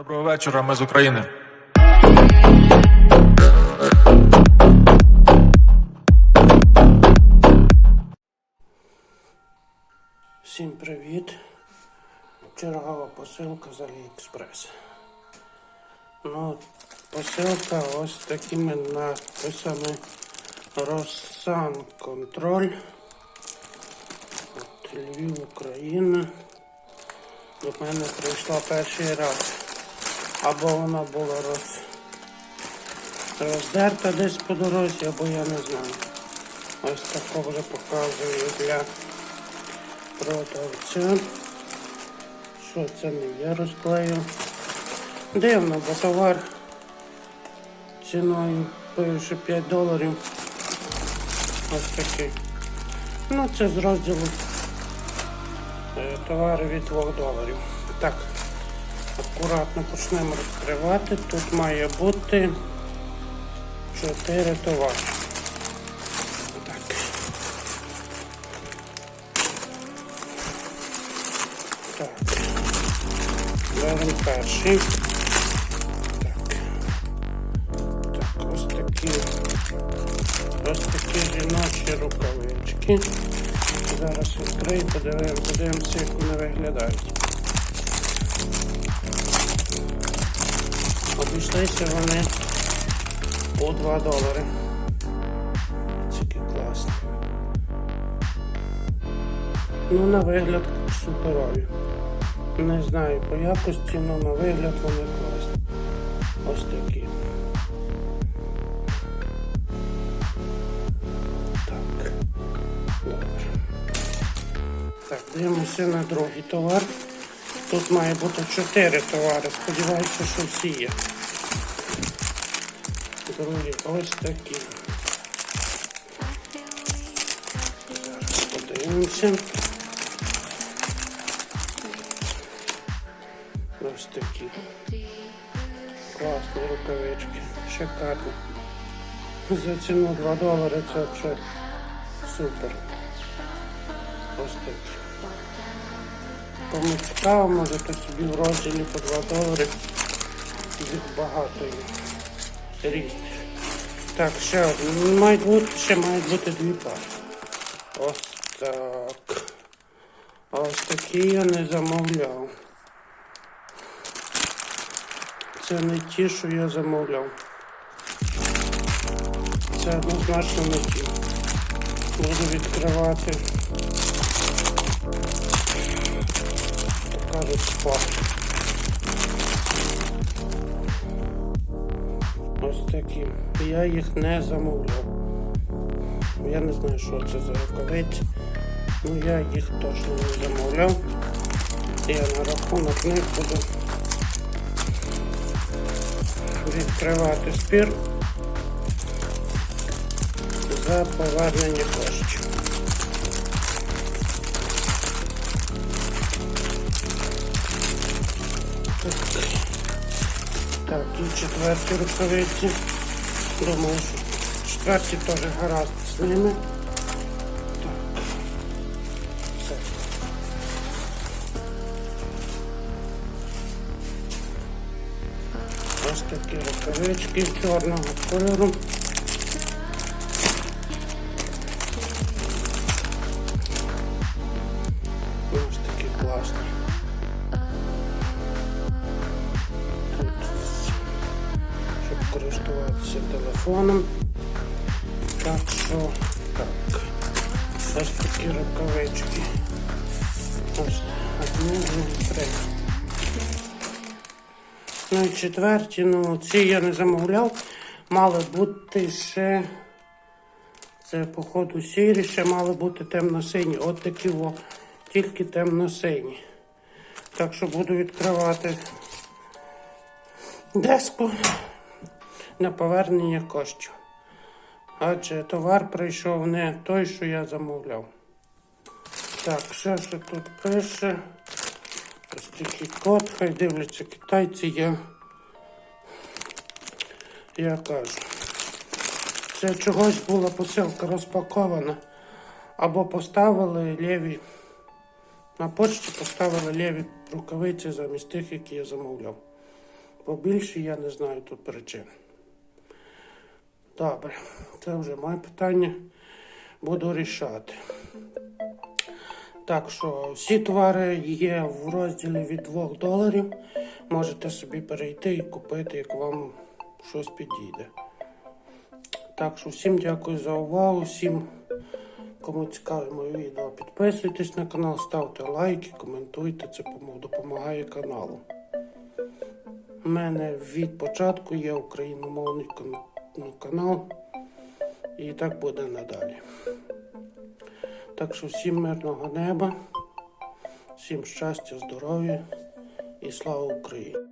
Доброго вечора, ми з України. Всім привіт! Чергова посилка з Аліекспрес. Ну, посилка ось такими надписами Росан Контроль. От, Львів, Україна. До мене прийшла перший раз. Або вона була роз... роздерта десь по дорозі, або я не знаю. Ось тако вже показую для продавця. Що це не я розклею? Дивно, бо товар ціною пише 5 доларів. Ось такий. Ну, це з розділу е, товари від 2 доларів. Так, акуратно почнемо розкривати. Тут має бути 4 товари. Так. Так. Беремо перший. Так. Так, ось такі. Ось такі жіночі рукавички. Зараз відкрию, подивимо, подивимося, як вони виглядають. Обійшлися вони по 2 долари. Тільки класно. Ну, на вигляд суперові. Не знаю по якості, але на вигляд вони класні. Ось такі. Так. Добре. Так, дивимося на другий товар. Тут має бути чотири товари. Сподіваюся, що всі є. Другі ось такі. Подивимося. Ось такі. Класні рукавички. Шикарні. За ціну 2 долари це вже супер. Ось такі. Кому цікаво, можете собі в розділі по 2 долари. Їх багато є. Різних. Так, ще. Мають бути, ще мають бути дві пари. Ось так. Ось такі я не замовляв. Це не ті, що я замовляв. Це однозначно не ті. Буду відкривати. Покажуть спад. Ось такі. Я їх не замовляв. Я не знаю, що це за рукавиці. Ну я їх точно не замовляв. Я на рахунок них буду відкривати спір за повернення коштів. І четверті рукавиці. Думаю, що четверті теж гаразд з ними. Ось такі рукавички чорного кольору. Користуватися телефоном. Так що, так. Ось такі рукавички. Ось одну, дві, три. Ну і четверті, ну ці я не замовляв. Мали бути ще. Це, походу, сірі, ще мали бути темно-сині. От такі во. Тільки темно-сині. Так що буду відкривати деску на повернення коштів. Адже товар прийшов не той, що я замовляв. Так, що тут пише. Ось такий код, хай дивляться китайці, я, я кажу. Це чогось була посилка розпакована. Або поставили ліві. На почті поставили ліві рукавиці замість тих, які я замовляв. побільше, я не знаю тут причин. Добре, це вже моє питання. Буду рішати. Так що всі товари є в розділі від 2 доларів. Можете собі перейти і купити, як вам щось підійде. Так що всім дякую за увагу, всім, кому цікаве моє відео, підписуйтесь на канал, ставте лайки, коментуйте, це допомагає каналу. У мене від початку є україномовний кан- ну, канал, і так буде надалі. Так що всім мирного неба, всім щастя, здоров'я і слава Україні!